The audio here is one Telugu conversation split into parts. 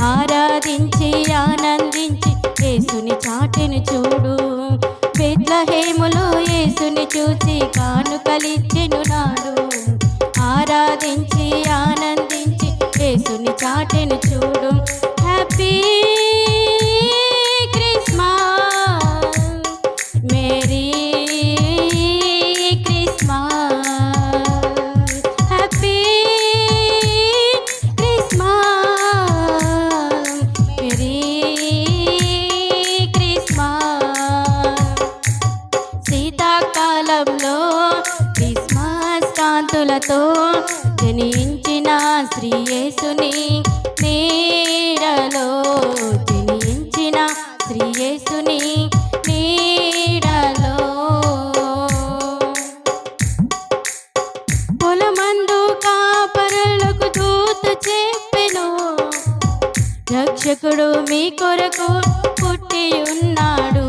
ఆరాధించి ఆనందించి యేసుని చాటిని చూడు. బెత్లహేములో యేసుని చూసి కానుకలిచ్చెను నాడు. ఆరాధించి ఆనందించి యేసుని చాటిని చూడు. Happy Christmas! Merry Christmas! జనించిన శ్రీయేసుని నీడలో జనించిన శ్రీయేసుని నీడలో. పొలమందు కాపరులకు దూత చెప్పెను. రక్షకుడు మీ కొరకు పుట్టి ఉన్నాడు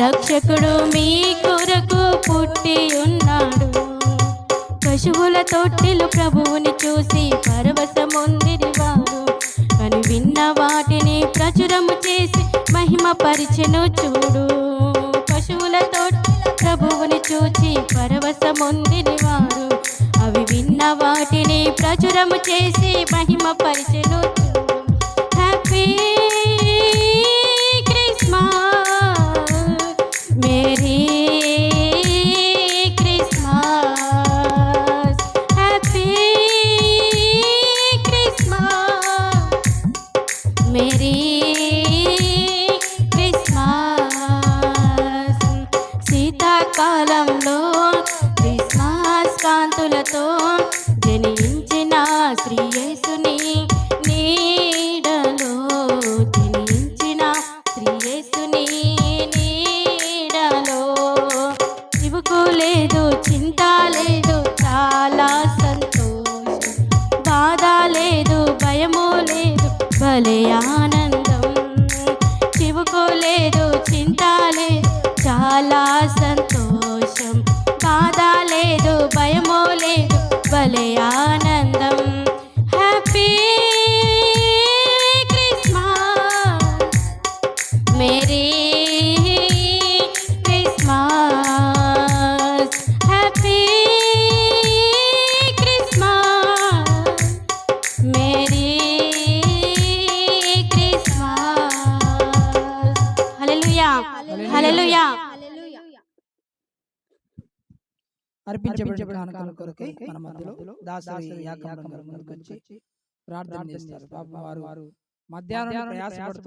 రక్షకుడు మీ కొరకు పుట్టి ఉన్నాడు. పశువుల తొట్టిలు ప్రభువుని చూసి పరవశముందిరి వారు. కని విన్న వాటిని ప్రచురము చేసి మహిమ పరిచెను చూడు. పశువుల తొట్టిల ప్రభువుని చూచి పరవశముందిరి వారు. అవి విన్న వాటిని ప్రచురము చేసి మహిమ పరిచెను చూడు. మేరీ క్రిస్మస్ శీతాకాలంలో క్రిస్మస్ కాంతులతో జనించిన శ్రీ నీడలో జనించిన శ్రీ నీడలో ఇవుకు లేదు చింత లేదు భలే ఆనందం. చివుకోలేదు చింతాలే చాలా సంతోషం. బాధ లేదు భయమో లేదు భలే ఆనందం. Happy Christmas. Merry hallelujah. అర్పించబడిన కానుకల కొరకై మన మధ్యలో దాసరి యాకమ్మ గారు ముందుకు వచ్చి ప్రార్థన చేస్తారు. పాపం వారు మధ్యాహ్నం ప్రయాసపడుతూ